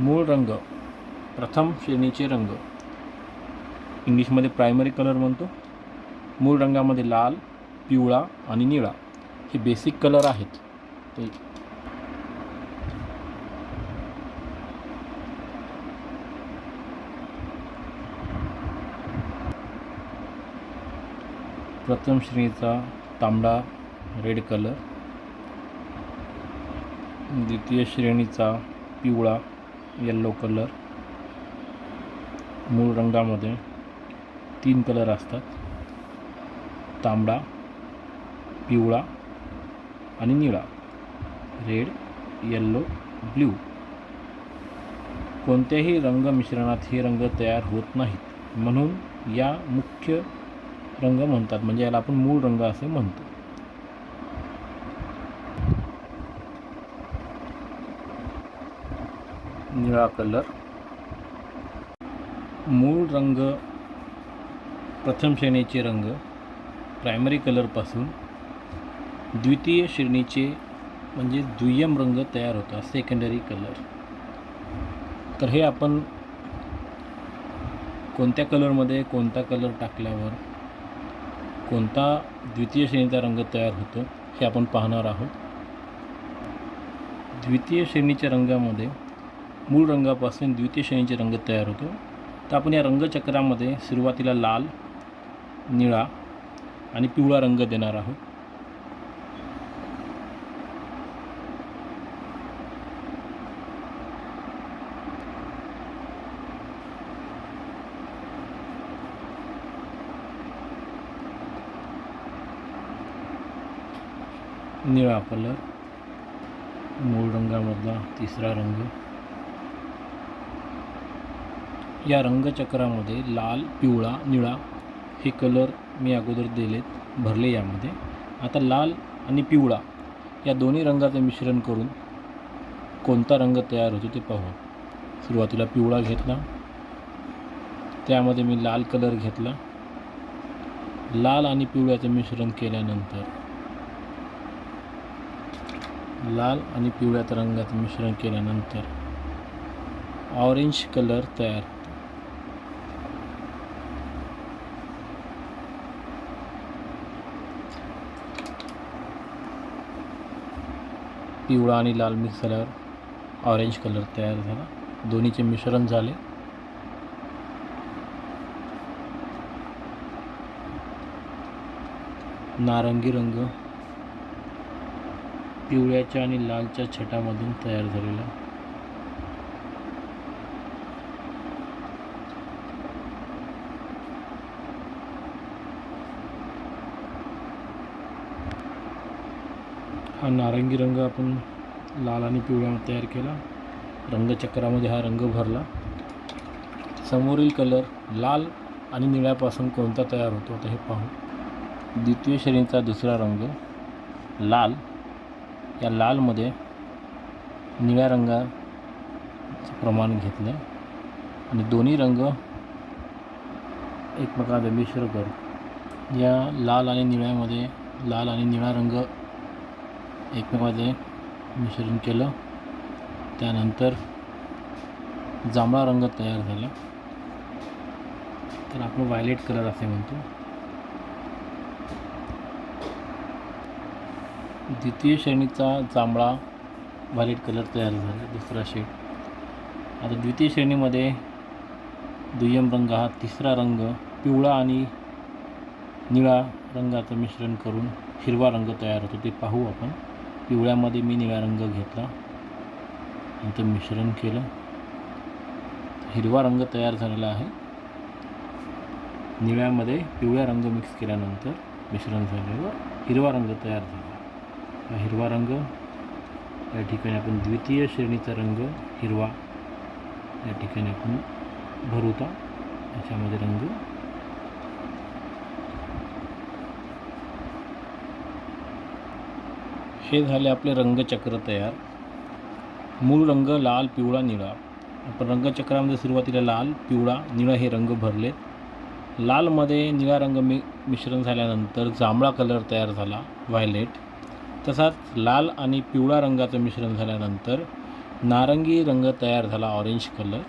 मूळ रंग प्रथम श्रेणीचे रंग. इंग्लिशमध्ये प्रायमरी कलर म्हणतो. मूळ रंगामध्ये लाल पिवळा आणि निळा हे बेसिक कलर आहेत. ते प्रथम श्रेणीचा तांबडा रेड कलर द्वितीय श्रेणीचा पिवळा. येल्लो कलर मूळ रंगामध्ये तीन कलर असतात. तांबडा पिवळा आणि निळा. रेड येल्लो ब्ल्यू कोणत्याही रंग मिश्रणात हे रंग तयार होत नाहीत. म्हणून या मुख्य रंग म्हणतात. म्हणजे याला आपण मूळ रंग असे म्हणतो. निळा कलर. मूळ रंग प्रथम श्रेणीचे रंग प्रायमरी कलरपासून द्वितीय श्रेणीचे म्हणजे दुय्यम रंग तयार होतात सेकंडरी कलर तर हे आपण कोणत्या कलरमध्ये कोणता कलर टाकल्यावर कोणता द्वितीय श्रेणीचा रंग तयार होतो हे आपण पाहणार आहोत. द्वितीय श्रेणीच्या रंगामध्ये मूळ रंगापासून द्वितीय श्रेणीचे रंग तयार होतो. तर आपण या रंगचक्रामध्ये सुरुवातीला लाल निळा आणि पिवळा रंग देणार आहोत. निळा कलर मूळ रंगामधला तिसरा रंग. या रंगचक्रामध्ये लाल पिवळा निळा हे कलर मी अगोदर दिलेत भरले यामध्ये. आता लाल आणि पिवळा या दोन्ही रंगाचं मिश्रण करून कोणता रंग तयार होतो ते पाहू. सुरुवातीला पिवळा घेतला. त्यामध्ये मी लाल कलर घेतला. लाल आणि पिवळ्याचं मिश्रण केल्यानंतर लाल आणि पिवळ्या रंगाचं मिश्रण केल्यानंतर ऑरेंज कलर तयार पिवळा आणि लाल मिक्स झाल्यावर ऑरेंज कलर तयार झाला. दोन्हीचे मिश्रण झाले. नारंगी रंग पिवळ्याच्या आणि लालच्या छटामधून तयार झालेला. हा नारंगी रंग आपण लाल आणि पिवळ्या तयार केला. रंगचक्रामध्ये हा रंग भरला. समोरील कलर लाल आणि निळ्यापासून कोणता तयार होतो आता हे पाहू. द्वितीय श्रेणीचा दुसरा रंग लाल. या लालमध्ये निळ्या रंगाचं प्रमाण घेतलं आणि दोन्ही रंग एकमेकांना मिश्र करू या लाल आणि निळ्यामध्ये लाल आणि निळा रंग एकमेकामध्ये मिश्रण केलं. त्यानंतर जांभळा रंग तयार झाला. तर आपण व्हायलेट कलर असे म्हणतो. द्वितीय श्रेणीचा जांभळा व्हायलेट कलर तयार झाला. दुसरा शेड आता द्वितीय श्रेणीमध्ये दुय्यम रंग हा तिसरा रंग पिवळा आणि निळा रंगाचं मिश्रण करून हिरवा रंग तयार होतो. ते पाहू आपण. पिवळ्यामध्ये मी निळा रंग घेतला. नंतर मिश्रण केलं. हिरवा रंग तयार झालेला आहे. निळ्यामध्ये पिवळा रंग मिक्स केल्यानंतर मिश्रण झाल्यावर हिरवा रंग तयार झाला. हा हिरवा रंग या ठिकाणी आपण द्वितीय श्रेणीचा रंग हिरवा या ठिकाणी आपण भरूता याच्यामध्ये रंग हे झाले आपले रंगचक्र तयार. मूळ रंग लाल पिवळा निळा. आपण रंगचक्रामध्ये सुरुवातीला लाल पिवळा निळा हे रंग भरले लालमध्ये निळा रंग मि मिश्रण झाल्यानंतर जांभळा कलर तयार झाला व्हायलेट. तसाच लाल आणि पिवळा रंगाचं मिश्रण झाल्यानंतर नारंगी रंग तयार झाला ऑरेंज कलर.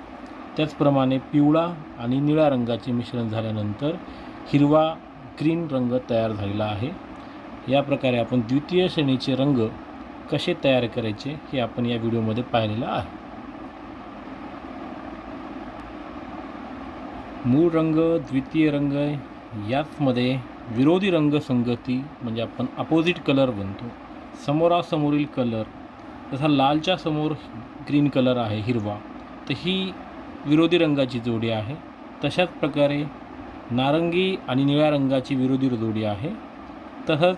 त्याचप्रमाणे पिवळा आणि निळ्या रंगाचे मिश्रण झाल्यानंतर हिरवा ग्रीन रंग तयार झालेला आहे. या प्रकारे आपण द्वितीय श्रेणीचे रंग कसे तयार करायचे हे आपण या व्हिडिओमध्ये पाहिलेलं आहे. मूळ रंग द्वितीय रंग याचमध्ये विरोधी रंग संगती म्हणजे आपण अपोजिट कलर बनतो समोरासमोरील कलर जसा लालच्या समोर ग्रीन कलर आहे हिरवा तर ही विरोधी रंगाची जोडी आहे. तशाच प्रकारे नारंगी आणि निळ्या रंगाची विरोधी जोडी आहे. तसंच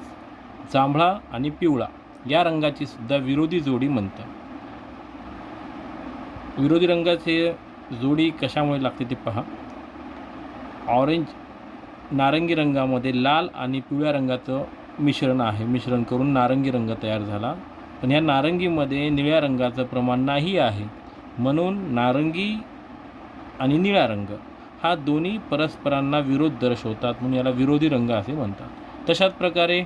जांभळा आणि पिवळा या रंगाची सुद्धा विरोधी जोडी म्हणतात. विरोधी रंगाचे जोडी कशामुळे लागते ते पहा. ऑरेंज नारंगी रंगामध्ये लाल आणि पिवळ्या रंगाचं मिश्रण आहे. मिश्रण करून नारंगी रंग तयार झाला. पण या नारंगीमध्ये निळ्या रंगाचं प्रमाण नाही आहे. म्हणून नारंगी आणि निळा रंग हा दोन्ही परस्परांना विरोध दर्शवतात म्हणून याला विरोधी रंग असे म्हणतात. तशाच प्रकारे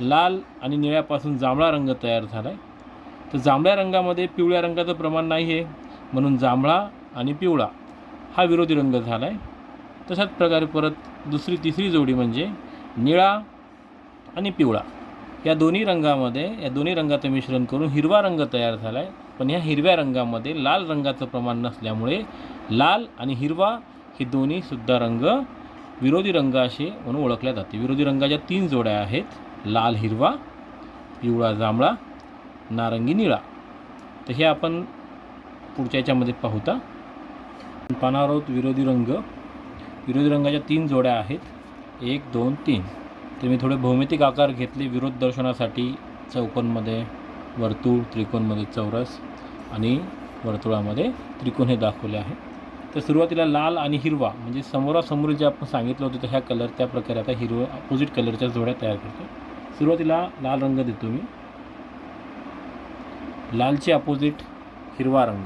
लाल आणि निळ्यापासून जांभळा रंग तयार झाला आहे तर जांभळ्या रंगामध्ये पिवळ्या रंगाचं प्रमाण नाही आहे म्हणून जांभळा आणि पिवळा हा विरोधी रंग झाला आहे तशाच प्रकारे परत दुसरी तिसरी जोडी म्हणजे निळा आणि पिवळा. या दोन्ही रंगामध्ये या दोन्ही रंगाचं मिश्रण करून हिरवा रंग तयार झाला आहे पण ह्या हिरव्या रंगामध्ये लाल रंगाचं प्रमाण नसल्यामुळे लाल आणि हिरवा हे दोन्हीसुद्धा रंग विरोधी रंग असे म्हणून ओळखल्या जाते. विरोधी रंगाच्या तीन जोड्या आहेत. लाल हिरवा पिवळा जांभळा नारंगी निळा. तर हे आपण पुढच्या याच्यामध्ये पाहूता. पाहणार आहोत विरोधी रंग. विरोधी रंगाच्या तीन जोड्या आहेत. एक दोन तीन. तर मी थोडे भौमितिक आकार घेतले विरोध दर्शनासाठी. चौकोनमध्ये वर्तुळ त्रिकोणमध्ये चौरस आणि वर्तुळामध्ये त्रिकोण हे दाखवले आहे. तर सुरुवातीला लाल आणि हिरवा म्हणजे समोरासमोर जे आपण सांगितलं होतं तर ह्या कलर त्या प्रकारे आता हिरव अपोजिट कलरच्या जोड्या तयार करतो. सुरुवातीला लाल रंग देतो मी. लालचे अपोजिट हिरवा रंग.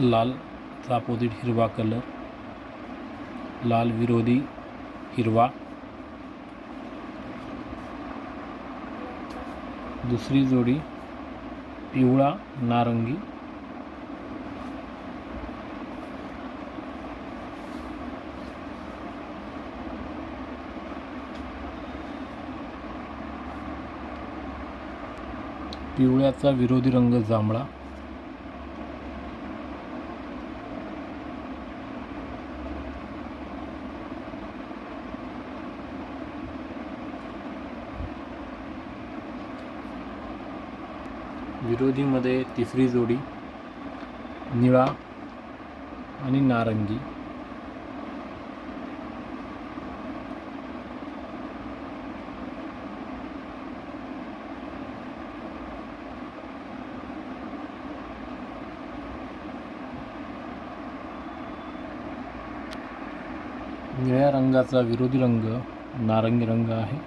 लालचा अपोजिट हिरवा कलर लाल विरोधी हिरवा. दुसरी जोडी पिवळा नारंगी. पिवळ्याचा विरोधी रंग जांभळा. विरोधीमध्ये तिसरी जोडी निळा आणि नारंगी. निळ्या रंगाचा विरोधी रंग नारंगी रंग आहे.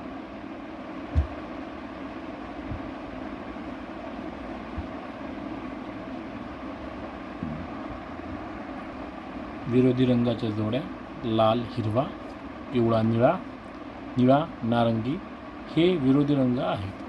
विरोधी रंगाच्या जोड्या लाल हिरवा पिवळा निळा निळा नारंगी हे विरोधी रंग आहेत.